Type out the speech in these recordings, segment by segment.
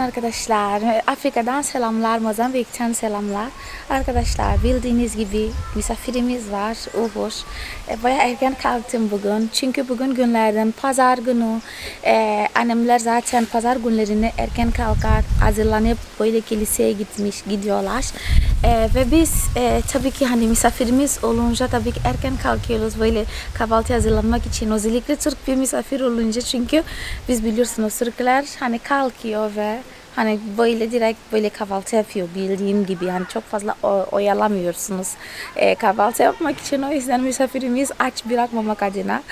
arkadaşlar. Afrika'dan selamlar, Mozambik'ten selamlar. Arkadaşlar bildiğiniz gibi misafirimiz var, Uğur. E, Baya erken kalktım bugün. Çünkü bugün günlerden pazar günü. E, annemler zaten pazar günlerini erken kalkar, hazırlanıp böyle kiliseye gitmiş, gidiyorlar. E, ve biz e, tabii ki hani misafirimiz olunca tabii ki erken kalkıyoruz böyle kahvaltı hazırlanmak için. Özellikle Türk bir misafir olunca çünkü biz biliyorsunuz Türkler hani kalkıyor ve hani böyle direkt böyle kahvaltı yapıyor bildiğim gibi yani çok fazla oyalamıyorsunuz e, kahvaltı yapmak için o yüzden misafirimiz aç bırakmamak adına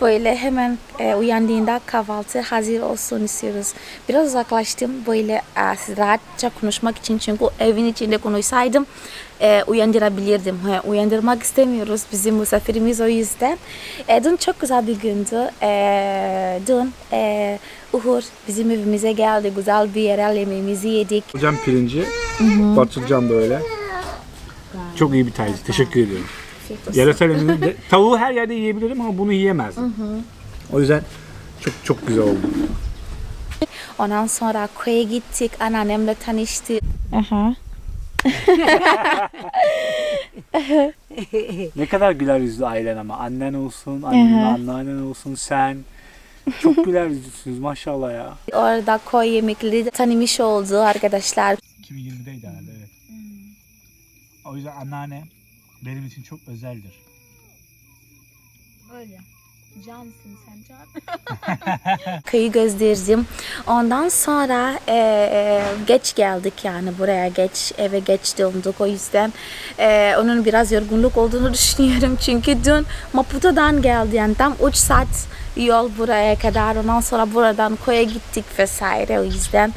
böyle hemen e, uyandığında kahvaltı hazır olsun istiyoruz. Biraz uzaklaştım böyle e, rahatça konuşmak için çünkü evin içinde konuşsaydım e, uyandırabilirdim. Ha, uyandırmak istemiyoruz bizim misafirimiz o yüzden. E, dün çok güzel bir gündü. E, dün e, Uğur bizim evimize geldi. Güzel bir yerel yemeğimizi yedik. Patlıcan pirinci, patlıcan böyle. Çok iyi bir tercih. Teşekkür ediyorum. Yarasal eminim de tavuğu her yerde yiyebilirim ama bunu yiyemezdim. O yüzden çok çok güzel oldu. Ondan sonra köye gittik. Anneannemle tanıştık. Aha. Ne kadar güler yüzlü ailen ama. Annen olsun, annen, anneannen olsun, sen. Çok güler yüzlüsünüz maşallah ya. Orada köy yemekleri tanımış oldu arkadaşlar. 2020'deydi herhalde evet. O yüzden anneanne benim için çok özeldir. Öyle. Cansın sen can. Köyü gözlerdim. Ondan sonra e, e, geç geldik yani buraya geç eve geç döndük o yüzden e, onun biraz yorgunluk olduğunu düşünüyorum çünkü dün Maputo'dan geldi yani tam 3 saat yol buraya kadar. Ondan sonra buradan koya gittik vesaire. O yüzden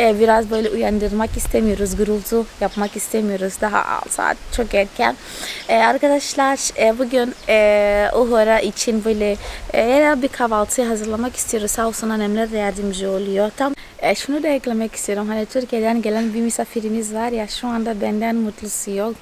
e, biraz böyle uyandırmak istemiyoruz gürültü yapmak istemiyoruz. Daha saat çok erken. E, arkadaşlar e, bugün e, Uhura için böyle e, bir kahvaltı hazırlamak istiyoruz. Sağ olsun annemler de yardımcı oluyor. Tam e, şunu da eklemek istiyorum. Hani Türkiye'den gelen bir misafirimiz var ya şu anda benden mutlusu yok.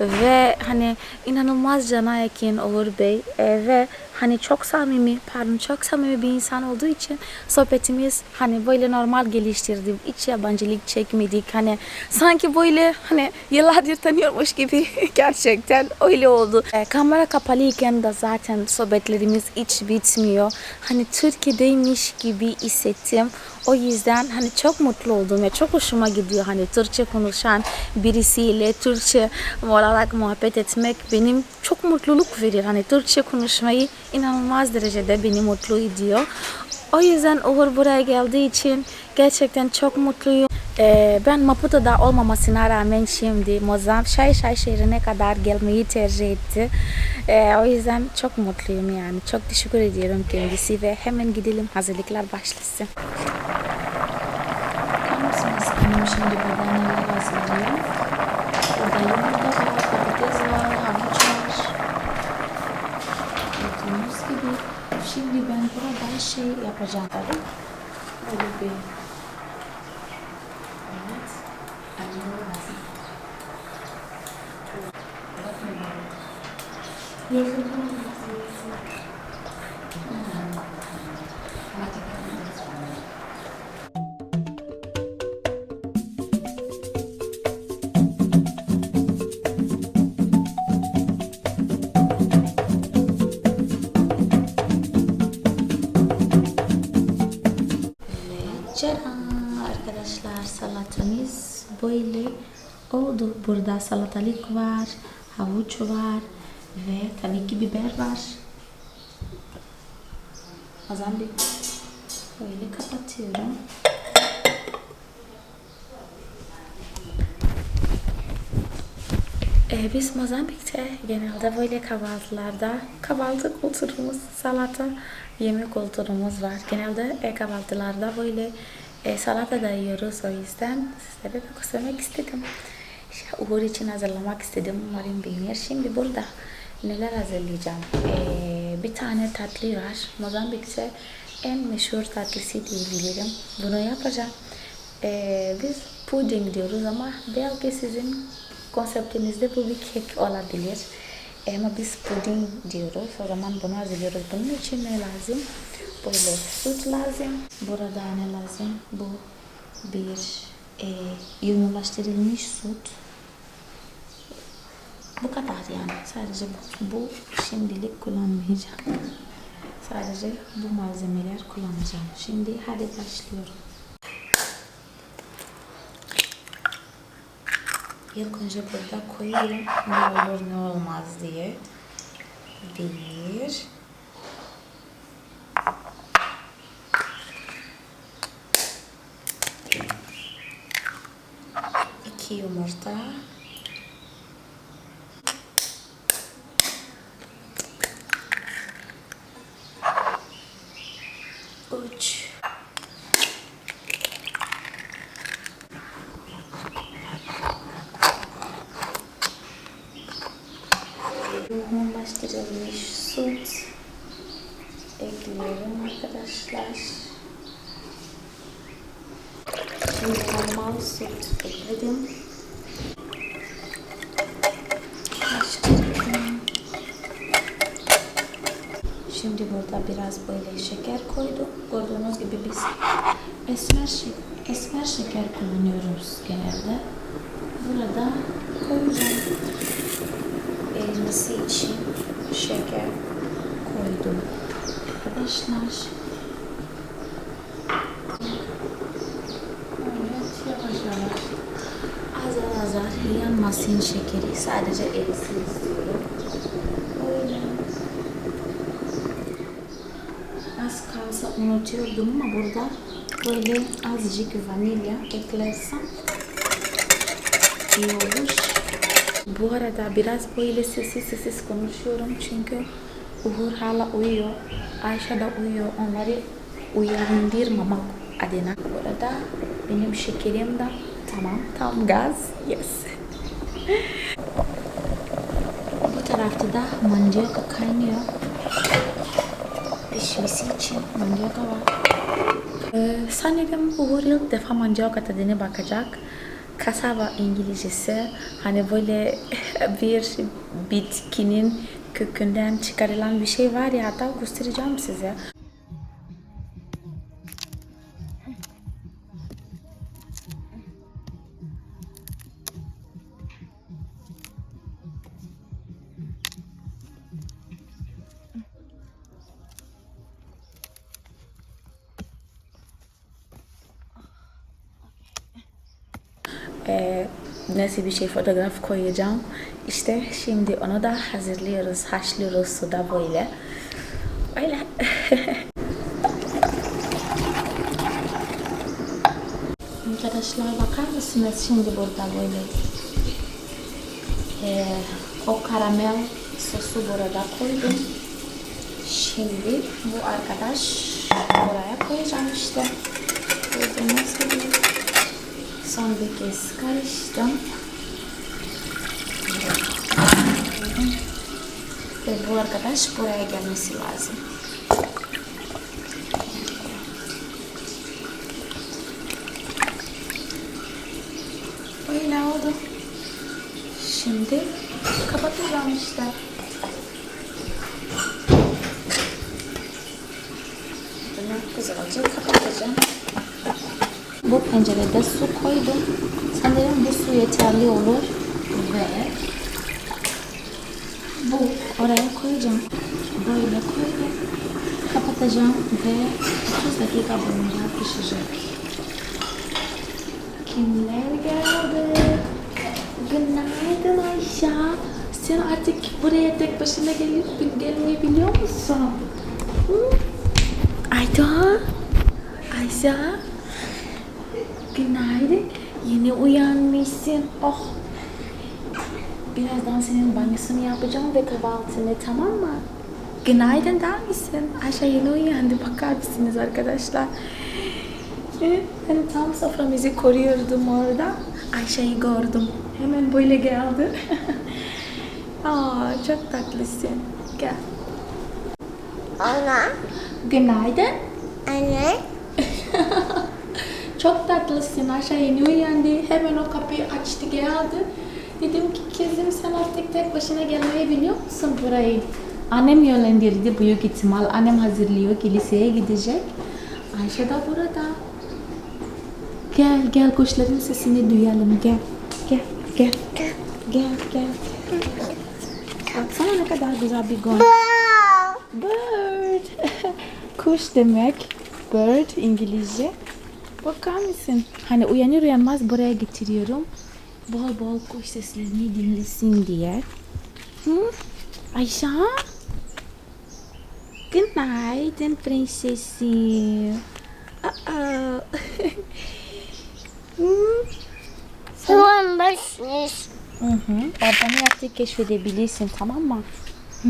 Ve hani inanılmaz cana yakın Uğur Bey. E, ve hani çok samimi pardon çok samimi bir insan olduğu için sohbetimiz hani böyle normal geliştirdi hiç yabancılık çekmedik. Hani sanki böyle hani yıllardır tanıyormuş gibi gerçekten öyle oldu. E, kamera kapalıyken de zaten sohbetlerimiz hiç bitmiyor. Hani Türkiye'deymiş gibi hissettim o yüzden hani çok mutlu oldum ve çok hoşuma gidiyor hani Türkçe konuşan birisiyle Türkçe olarak muhabbet etmek benim çok mutluluk verir. Hani Türkçe konuşmayı inanılmaz derecede beni mutlu ediyor. O yüzden Uğur buraya geldiği için gerçekten çok mutluyum. Ee, ben Maputo'da olmamasına rağmen şimdi Mozambique Şay şehrine kadar gelmeyi tercih etti. Ee, o yüzden çok mutluyum yani. Çok teşekkür ediyorum kendisi ve hemen gidelim hazırlıklar başlasın. Annem şimdi burada neler hazırlıyor? Burada yumurta var, patates var, havuç var. Gördüğünüz gibi. Şimdi ben burada şey yapacağım tabii. Böyle bir... böyle oldu. Burada salatalık var, havuç var ve tabii ki biber var. O zaman böyle kapatıyorum. Ee, biz Mozambik'te genelde böyle kahvaltılarda kahvaltı kültürümüz, salata yemek kültürümüz var. Genelde e, kahvaltılarda böyle e, salata da yiyoruz o yüzden sizlere de göstermek istedim. İşte Uğur için hazırlamak istedim. Umarım beğenir. Şimdi burada neler hazırlayacağım? Ee, bir tane tatlı var. Mozambik'te en meşhur tatlısı diyebilirim. Bunu yapacağım. Ee, biz puding diyoruz ama belki sizin konseptinizde bu bir kek olabilir. Ama biz puding diyoruz. O zaman bunu hazırlıyoruz. Bunun için ne lazım? Böyle süt lazım. Burada ne lazım? Bu bir e, yoğunlaştırılmış süt. Bu kadar yani. Sadece bu, bu şimdilik kullanmayacağım. Sadece bu malzemeler kullanacağım. Şimdi hadi başlıyorum. İlk önce burada koyayım ne olur ne olmaz diye. Bir. İki yumurta. Üç. Yoğunlaştırılmış süt ekliyorum arkadaşlar. Şimdi normal süt ekledim. Şimdi burada biraz böyle şeker koydum. Gördüğünüz gibi biz esmer, şek- esmer şeker kullanıyoruz genelde. Burada koyacağım erimesi için şeker koydum. Arkadaşlar. Azar azar yanmasın şekeri. Sadece erisin istiyorum. Öyle. Az kalsa unutuyordum ama burada böyle azıcık vanilya eklersem iyi olur. Bu arada biraz böyle sessiz sessiz konuşuyorum çünkü Uğur hala uyuyor. Ayşe de uyuyor. Onları uyandırmamak adına. Bu arada benim şekerim de tamam. Tam gaz. Yes. Bu tarafta da mandioka kaynıyor. Pişmesi için mandioka var. Ee, sanırım Uğur ilk defa mandioka tadına bakacak. Kasava İngilizcesi hani böyle bir bitkinin kökünden çıkarılan bir şey var ya hatta göstereceğim size. Ee, nasıl bir şey fotoğraf koyacağım. İşte şimdi onu da hazırlıyoruz, haşlıyoruz suda böyle. Öyle. Arkadaşlar bakar mısınız şimdi burada böyle ee, o karamel sosu burada koydum. Şimdi bu arkadaş buraya koyacağım işte. Gördüğünüz gibi. Son bir kez karıştım. Ve bu arkadaş buraya gelmesi lazım. Öyle oldu. Şimdi kapatacağım işte. Bunu güzelce kapatacağım. Bu pencerede su koydum. Sanırım bu su yeterli olur. Ve bu oraya koyacağım. Böyle koydum. Kapatacağım ve 30 dakika boyunca pişecek. Kimler geldi? Günaydın Ayşe. Sen artık buraya tek başına gelip gelmeyi biliyor musun? Hı? Ayda. Ayşe. Günaydın. Yeni uyanmışsın. Oh. Birazdan senin banyosunu yapacağım ve kahvaltını tamam mı? Günaydın der misin? Ayşe yeni uyandı. Bakar mısınız arkadaşlar? Ben tam soframızı koruyordum orada. Ayşe'yi gördüm. Hemen böyle geldi. Aa, çok tatlısın. Gel. Ana, Günaydın. anne, Çok tatlısın. Ayşe yeni uyandı. Hemen o kapıyı açtı geldi. Dedim ki kızım sen artık tek başına gelmeyi biliyor musun burayı? Annem yönlendirdi büyük ihtimal. Annem hazırlıyor ki liseye gidecek. Ayşe de burada. Gel gel kuşların sesini duyalım gel. Gel gel gel gel gel. Baksana ne kadar güzel bir gong. Bird. Kuş demek. Bird İngilizce. Bakar mısın? Hani uyanır uyanmaz buraya getiriyorum. Bol bol kuş seslerini dinlesin diye. Hı? Ayşe? Günaydın prensesim. Aa. Hı? Son başmış. Hı hı. Ne yaptığı keşfedebilirsin tamam mı? Hı?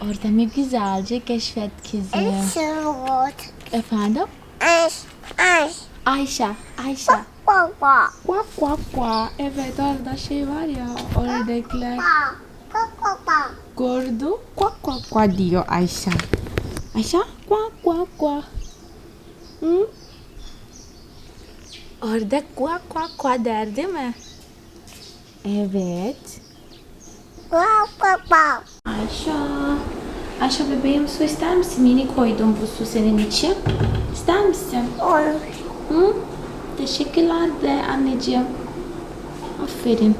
Orada ne güzelce keşfet kızım. Şurut. Efendim? Aş. Aş. Ayşe, Ayşe. Baba. Kuak kuak kuak. Evet orada şey var ya oradakiler Baba. gördü. Kuak kuak kuak diyor Ayşe. Ayşe kuak kuak kuak. Hı? Orada kuak kuak kuak der değil mi? Evet. Baba. Ayşe. Ayşe bebeğim su ister misin? Yeni koydum bu su senin için. İster misin? Olur. Hı? Teşekkürler de anneciğim. Aferin.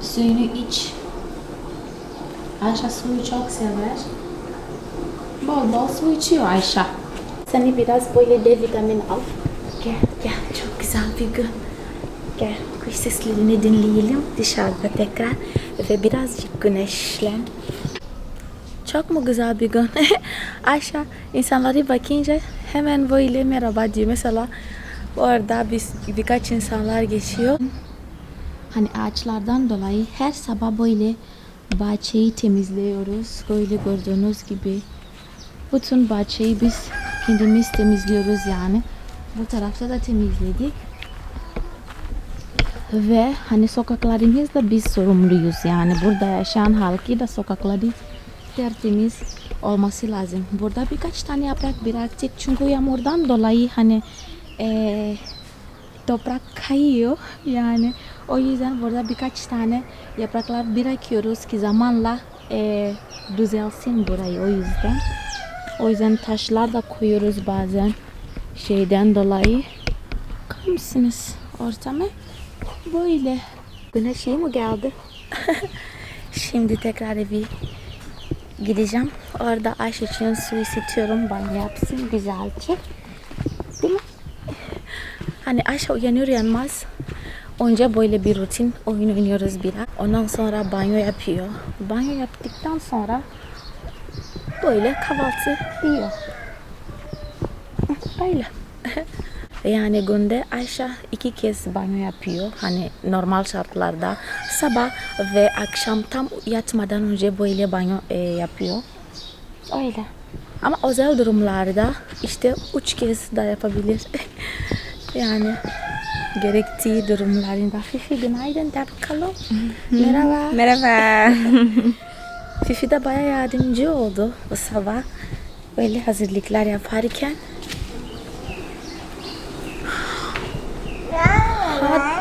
Suyunu iç. Ayşe suyu çok sever. Bol bol su içiyor Ayşe. Seni biraz böyle D vitamin al. Gel gel çok güzel bir gün. Gel kuş seslerini dinleyelim dışarıda tekrar ve birazcık güneşlen. Çok mu güzel bir gün? Ayşe insanları bakınca hemen böyle merhaba diyor. Mesela orada biz, birkaç insanlar geçiyor. Hani ağaçlardan dolayı her sabah böyle bahçeyi temizliyoruz. Böyle gördüğünüz gibi. Bütün bahçeyi biz kendimiz temizliyoruz yani. Bu tarafta da temizledik. Ve hani sokaklarımızda biz sorumluyuz yani. Burada yaşayan halkı da sokakları tertemiz olması lazım. Burada birkaç tane yaprak bıraktık çünkü yağmurdan dolayı hani eee, toprak kayıyor yani o yüzden burada birkaç tane yapraklar bırakıyoruz ki zamanla eee düzelsin burayı o yüzden. O yüzden taşlar da koyuyoruz bazen şeyden dolayı. Bakar mısınız ortama? Böyle. Güneş iyi mi geldi? Şimdi tekrar evi gideceğim. Orada Ayşe için su ısıtıyorum. Banyo yapsın güzelce. Değil mi? Hani Ayşe uyanır uyanmaz önce böyle bir rutin oyun oynuyoruz biraz. Ondan sonra banyo yapıyor. Banyo yaptıktan sonra böyle kahvaltı yiyor. Öyle. Yani günde Ayşe iki kez banyo yapıyor. Hani normal şartlarda sabah ve akşam tam yatmadan önce böyle banyo e, yapıyor. Öyle. Ama özel durumlarda işte üç kez de yapabilir. yani gerektiği durumlarında. Fifi günaydın de bakalım. Merhaba. Merhaba. Fifi de baya yardımcı oldu bu sabah. Böyle hazırlıklar yaparken.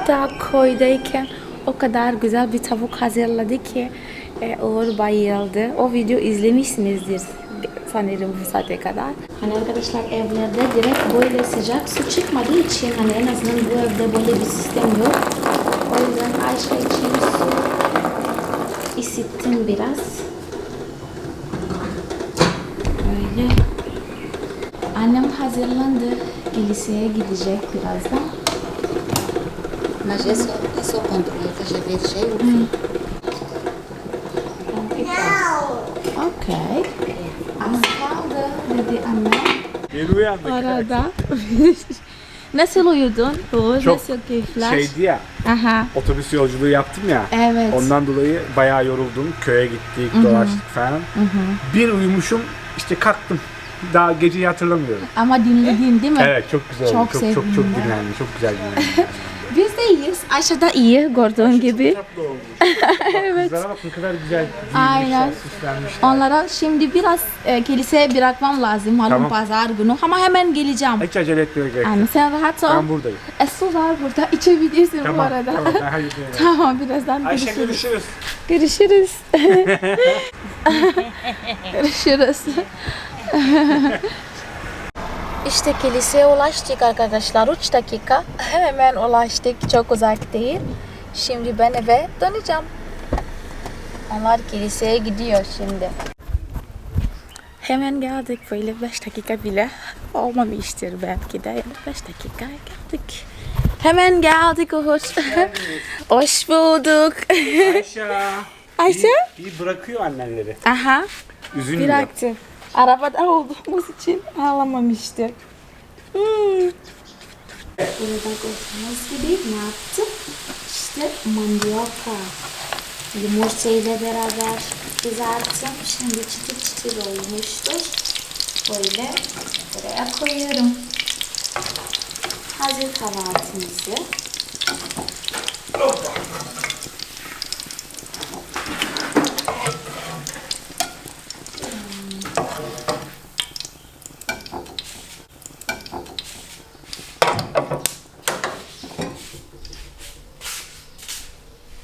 Hatta koydayken o kadar güzel bir tavuk hazırladı ki e, Uğur bayıldı. O video izlemişsinizdir sanırım bu saate kadar. Hani arkadaşlar evlerde direkt böyle sıcak su çıkmadığı için hani en azından bu evde böyle bir sistem yok. O yüzden Ayşe için su ısıttım biraz. Böyle. Annem hazırlandı. Kiliseye gidecek birazdan. Mas é só, é só controle, estás a ver cheio? Okey. Az kaldı dedi annem. Yeni uyandık. Arada. Nasıl uyudun? Uğur, Çok nasıl keyifler? Şeydi ya, Aha. otobüs yolculuğu yaptım ya. Evet. Ondan dolayı bayağı yoruldum. Köye gittik, dolaştık falan. Bir uyumuşum, işte kalktım. Daha geceyi hatırlamıyorum. Ama dinledin değil mi? Evet, çok güzel oldu. Çok Çok çok çok, dinlendim. Çok güzel dinlendim. İyiyiz. Ayşe de iyi gördüğün gibi. Tatlı olmuş. evet. Kızlara bak ne kadar güzel Aynen. giyinmişler, süslenmişler. Onlara şimdi biraz e, kiliseye bırakmam lazım malum Tamam. pazar günü. Ama hemen geleceğim. Hiç acele etmeye gerek yok. Yani sen rahat ol. Ben buradayım. E, su var burada. içebilirsin bu Tamam, arada. tamam. Ben. Tamam birazdan Ayşe görüşürüz. görüşürüz. Görüşürüz. görüşürüz. İşte kiliseye ulaştık arkadaşlar. 3 dakika. Hemen ulaştık. Çok uzak değil. Şimdi ben eve döneceğim. Onlar kiliseye gidiyor şimdi. Hemen geldik böyle 5 dakika bile olmamıştır belki de. Yani 5 dakika geldik. Hemen geldik hoş. hoş bulduk. Ayşe. Ayşe? İyi bırakıyor annenleri. Aha. Üzülmüyor. Bıraktı. Arabada olduğumuz için ağlamamıştık. Hmm. Burada gördüğünüz gibi ne yaptım? İşte mandioka. Yumurtayla beraber kızarttım. Şimdi çıtır çıtır olmuştur. Böyle buraya koyuyorum. Hazır kahvaltımızı.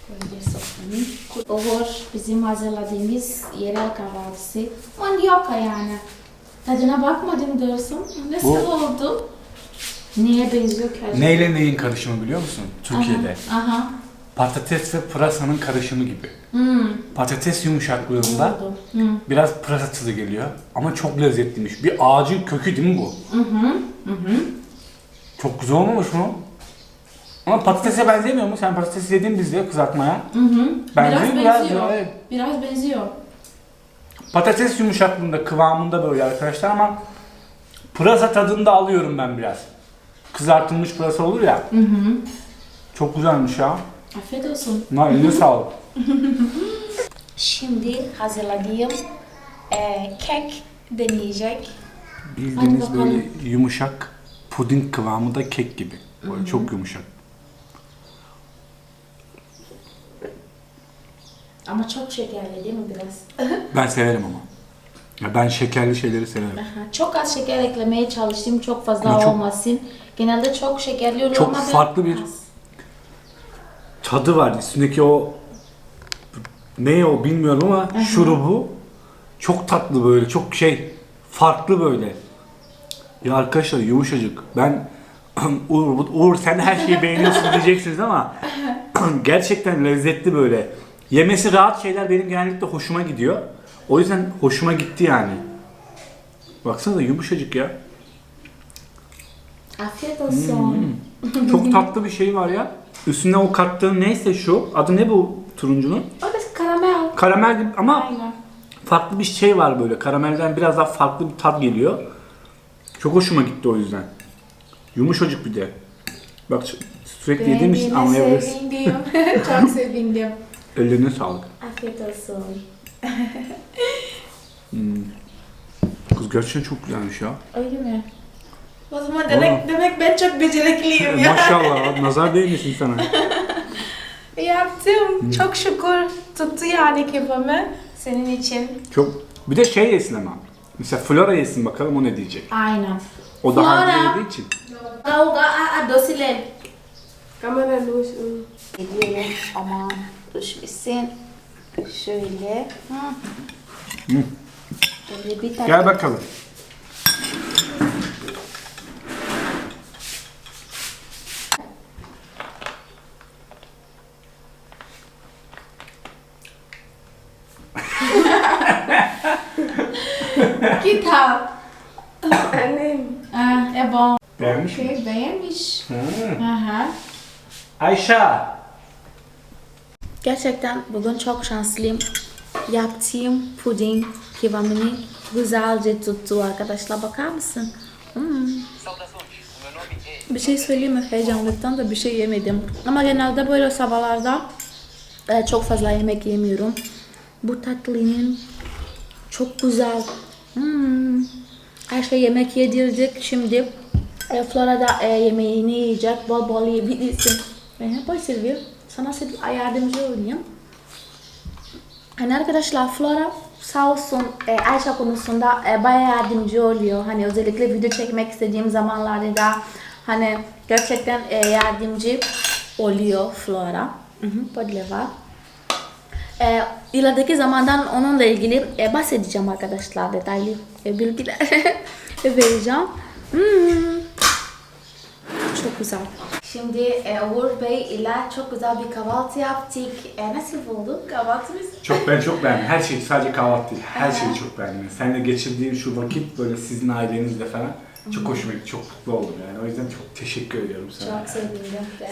Böyle sofranın. Olur bizim hazırladığımız yerel kahvaltısı. Mandioka yani. Tadına bakmadım diyorsun. Nasıl Bu- oldu? Neye benziyor ki acaba? Neyle neyin karışımı biliyor musun? Türkiye'de. Aha. Patates ve pırasanın karışımı gibi. Hmm. Patates yumuşaklığında Oldu. Hmm. biraz pırasa tadı geliyor. Ama çok lezzetliymiş. Bir ağacın kökü değil mi bu? Hı hı. Hı hı. Çok güzel olmamış mı? Ama patatese benzemiyor mu? Sen patates yedin bizde kızartmaya. Hı hı. Benziyor Biraz biraz. benziyor. evet. Biraz benziyor. Patates yumuşaklığında, kıvamında böyle arkadaşlar ama pırasa tadını da alıyorum ben biraz. Kızartılmış pırasa olur ya. Hı hı. Çok güzelmiş ya. Afiyet olsun. Na eline sağlık. Şimdi hazırladığım e, kek deneyecek. Bildiğiniz böyle yumuşak puding kıvamında kek gibi. Böyle çok yumuşak. Ama çok şekerli değil mi biraz? Ben severim ama. Ya ben şekerli şeyleri severim. Aha, çok az şeker eklemeye çalıştım. Çok fazla Ama çok- olmasın. Genelde çok şekerli oluyor Çok ama ben farklı bir- az. Tadı var üstündeki o ne o bilmiyorum ama şurubu çok tatlı böyle çok şey farklı böyle. Ya arkadaşlar yumuşacık. Ben Uğur, Uğur sen her şeyi beğeniyorsun diyeceksiniz ama gerçekten lezzetli böyle. Yemesi rahat şeyler benim genellikle hoşuma gidiyor. O yüzden hoşuma gitti yani. Baksana yumuşacık ya. Afiyet olsun. Çok tatlı bir şey var ya. Üstüne o kattığın neyse şu. Adı ne bu turuncunun? O da karamel. Karamel gibi ama Aynen. farklı bir şey var böyle. Karamelden biraz daha farklı bir tat geliyor. Çok hoşuma gitti o yüzden. Yumuşacık bir de. Bak sürekli yediğim için Beğendiğine anlayabilirsin. sevindim. çok sevindim. Ellerine sağlık. Afiyet olsun. Kız gerçekten çok güzelmiş ya. Öyle mi? O zaman demek, demek ben çok becerikliyim ya. Maşallah nazar değmesin sana. Yaptım. Çok şükür tuttu yani kefamı. Senin için. Çok bir de şey yesin ama. Mesela Flora yesin bakalım o ne diyecek. Aynen. O daha önce Flora. yediği için. Kau gak ada silen. Kamera luz. Aman duş bitsin. Şöyle. Hı. Hı. Böyle bir tane. Gel bakalım. Kita. Annem. Ah, é bom. Beğenmiş mi? Okey, beğenmiş. Hı. Aha. Ayşe. Gerçekten bugün çok şanslıyım. Yaptığım puding kıvamını güzelce tuttu arkadaşlar. Bakar mısın? Hmm. Bir şey söyleyeyim mi? Heyecanlıktan da bir şey yemedim. Ama genelde böyle sabahlarda e, çok fazla yemek yemiyorum. Bu tatlının çok güzel. Hmm. Her şey yemek yedirdik. Şimdi e, Flora'da e, yemeğini yiyecek. Bol bol yiyebilirsin. E, pode servir. Sana yardımcı olayım. Hani arkadaşlar Flora sağ olsun e, Ayşe konusunda e, bayağı yardımcı oluyor. Hani özellikle video çekmek istediğim zamanlarda da hani gerçekten e, yardımcı oluyor Flora. Hı hı, pode levar. E, ilerideki zamandan onunla ilgili e, bahsedeceğim arkadaşlar detaylı e, bilgiler vereceğim. Çok güzel. Şimdi e, Uğur Bey ile çok güzel bir kahvaltı yaptık. E, nasıl bulduk kahvaltımız? Çok ben çok beğendim. Her şey sadece kahvaltı değil. Her şeyi çok beğendim. Seninle geçirdiğim şu vakit böyle sizin ailenizle falan çok hoşuma gitti. Çok mutlu oldum yani. O yüzden çok teşekkür ediyorum sana. Çok sevindim.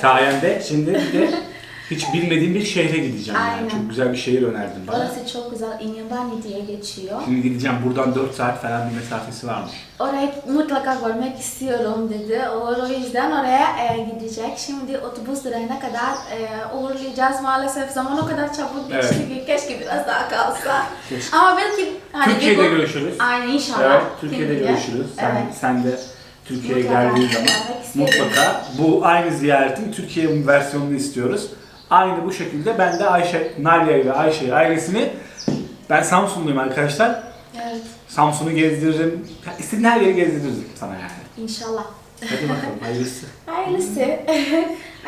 Sayende şimdi bir de hiç bilmediğim bir şehre gideceğim yani. Aynen. Çok güzel bir şehir önerdin bana. Orası çok güzel. İnyabani diye geçiyor. Şimdi gideceğim. Buradan 4 saat falan bir mesafesi varmış. Orayı mutlaka görmek istiyorum dedi. O yüzden oraya e, gidecek. Şimdi otobüs durağına kadar e, uğurlayacağız. Maalesef zaman o kadar çabuk geçti Evet. ki keşke biraz daha kalsa. Keşke. Ama belki hani Türkiye'de bir görüşürüz. Aynen inşallah. Evet, Türkiye'de bilir. görüşürüz. Sen, Evet. sen de Türkiye'ye geldiğin zaman mutlaka bu aynı ziyaretin Türkiye versiyonunu istiyoruz. Aynı bu şekilde ben de Ayşe, Nalia ve Ayşe ailesini ben Samsunluyum arkadaşlar. Evet. Samsun'u gezdiririm. İstediğin her yeri gezdiririm sana yani. İnşallah. Hadi bakalım hayırlısı. Hayırlısı.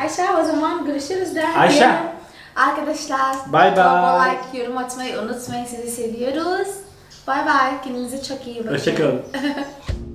Ayşe o zaman görüşürüz de. Ayşe. Arkadaşlar. Bol bol like, yorum atmayı unutmayın. Sizi seviyoruz. Bye bye. Kendinize çok iyi bakın. Hoşçakalın.